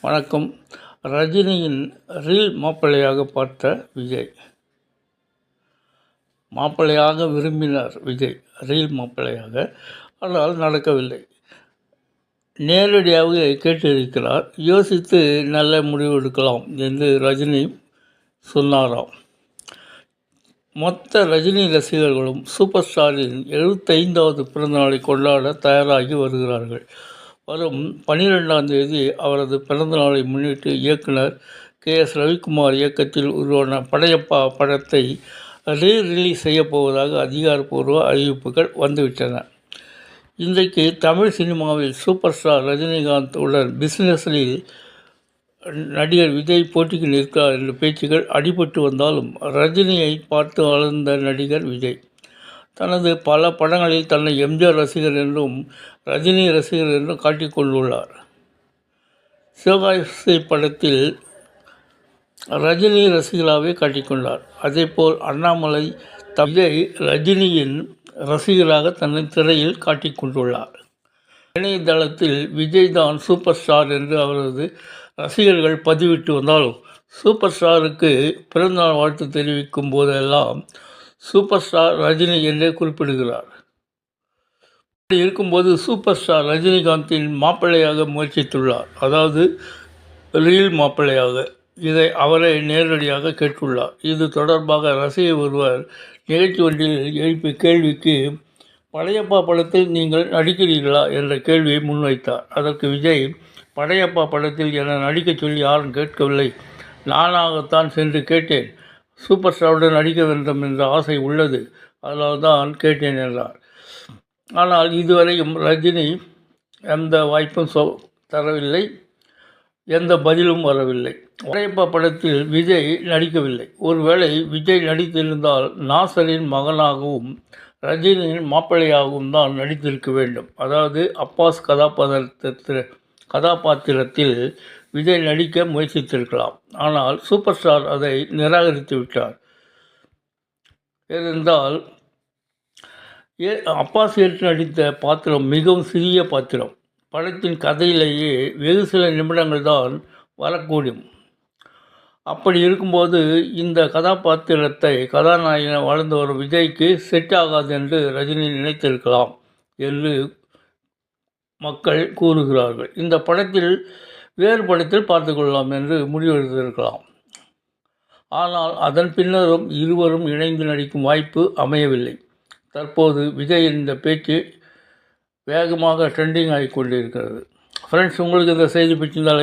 வணக்கம். ரஜினியின் ரீல் மாப்பிள்ளையாக பார்த்த விஜய். மாப்பிள்ளையாக விரும்பினார் விஜய். ரீல் மாப்பிள்ளையாக. ஆனால் நடக்கவில்லை. நேரடியாக கேட்டிருக்கிறார். யோசித்து நல்ல முடிவு எடுக்கலாம் என்று ரஜினி சொன்னாராம். மொத்த ரஜினி ரசிகர்களும் சூப்பர் ஸ்டாரின் எழுபத்தைந்தாவது பிறந்தநாளை கொண்டாட தயாராகி வருகிறார்கள். வரும் பன்னிரெண்டாம் தேதி அவரது பிறந்தநாளை முன்னிட்டு இயக்குனர் கே எஸ் ரவிக்குமார் இயக்கத்தில் உருவான படையப்பா படத்தை ரீ ரிலீஸ் செய்யப் போவதாக அதிகாரப்பூர்வ அறிவிப்புகள் வந்துவிட்டன. இன்றைக்கு தமிழ் சினிமாவில் சூப்பர் ஸ்டார் ரஜினிகாந்த் உடன் பிஸ்னஸில் நடிகர் விஜய் போட்டிக்கு நிற்கிறார் என்ற பேச்சுகள் அடிபட்டு வந்தாலும் ரஜினியை பார்த்து வளர்ந்த நடிகர் விஜய். தனது பல படங்களில் தன்னை எம்ஜிஆர் ரசிகர் என்றும் ரஜினி ரசிகர் என்றும் காட்டிக்கொண்டுள்ளார் சிவகாசி படத்தில் ரஜினி ரசிகராகவே காட்டிக்கொண்டார் அதேபோல் அண்ணாமலை தந்தை ரஜினியின் ரசிகராக தன்னை திரையில் காட்டிக்கொண்டுள்ளார் இணையதளத்தில் விஜய் தான் சூப்பர் ஸ்டார் என்று அவரது ரசிகர்கள் பதிவிட்டு வந்தாலும் சூப்பர் ஸ்டாருக்கு பிறந்தநாள் வாழ்த்து தெரிவிக்கும் போதெல்லாம் சூப்பர் ஸ்டார் ரஜினி என்றே குறிப்பிடுகிறார். அப்படி இருக்கும்போது சூப்பர் ஸ்டார் ரஜினிகாந்தின் மாப்பிள்ளையாக முயற்சித்துள்ளார். அதாவது ரீல் மாப்பிள்ளையாக. இதை அவரை நேரடியாக கேட்டுள்ளார். இது தொடர்பாக ரசிகர் ஒருவர் நிகழ்ச்சி ஒன்றில் எழுப்பிய கேள்விக்கு படையப்பா படத்தில் நீங்கள் நடிக்கிறீர்களா என்ற கேள்வியை முன்வைத்தார். அதற்கு விஜய் படையப்பா படத்தில் என நடிக்கச் சொல்லி யாரும் கேட்கவில்லை. நானாகத்தான் சென்று கேட்டேன். சூப்பர் ஸ்டாருடன் நடிக்க வேண்டும் என்ற ஆசை உள்ளது. அதனால் தான் கேட்டேன் என்றார். ஆனால் இதுவரையும் ரஜினி எந்த வாய்ப்பும் சொ தரவில்லை. எந்த பதிலும் வரவில்லை. படையப்பா படத்தில் விஜய் நடிக்கவில்லை. ஒருவேளை விஜய் நடித்திருந்தால் நாசரின் மகனாகவும் ரஜினியின் மாப்பிள்ளையாகவும் தான் நடித்திருக்க வேண்டும். அதாவது அப்பாஸ் கதாபாத்திரத்தில் கதாபாத்திரத்தில் விஜய் நடிக்க முயற்சித்திருக்கலாம். ஆனால் சூப்பர் ஸ்டார் அதை நிராகரித்து விட்டார். ஏனென்றால் ஏ அப்பாஸ் ஏற்று நடித்த பாத்திரம் மிகவும் சிறிய பாத்திரம். படத்தின் கதையிலேயே வெகு சில நிமிடங்கள் தான் வரக்கூடும். அப்படி இருக்கும்போது இந்த கதாபாத்திரத்தை கதாநாயகனை வளர்ந்து வரும் விஜய்க்கு செட் ஆகாது என்று ரஜினி நினைத்திருக்கலாம் என்று மக்கள் கூறுகிறார்கள். இந்த படத்தில் வேறு பார்த்து கொள்ளலாம் என்று முடிவெடுத்திருக்கலாம். ஆனால் அதன் பின்னரும் இருவரும் இணைந்து நடிக்கும் வாய்ப்பு அமையவில்லை. தற்போது விஜய் இந்த பேச்சு வேகமாக ட்ரெண்டிங் ஆகி கொண்டிருக்கிறது ஃப்ரெண்ட்ஸ் உங்களுக்கு இந்த செய்தி பிடிச்சிருந்தால்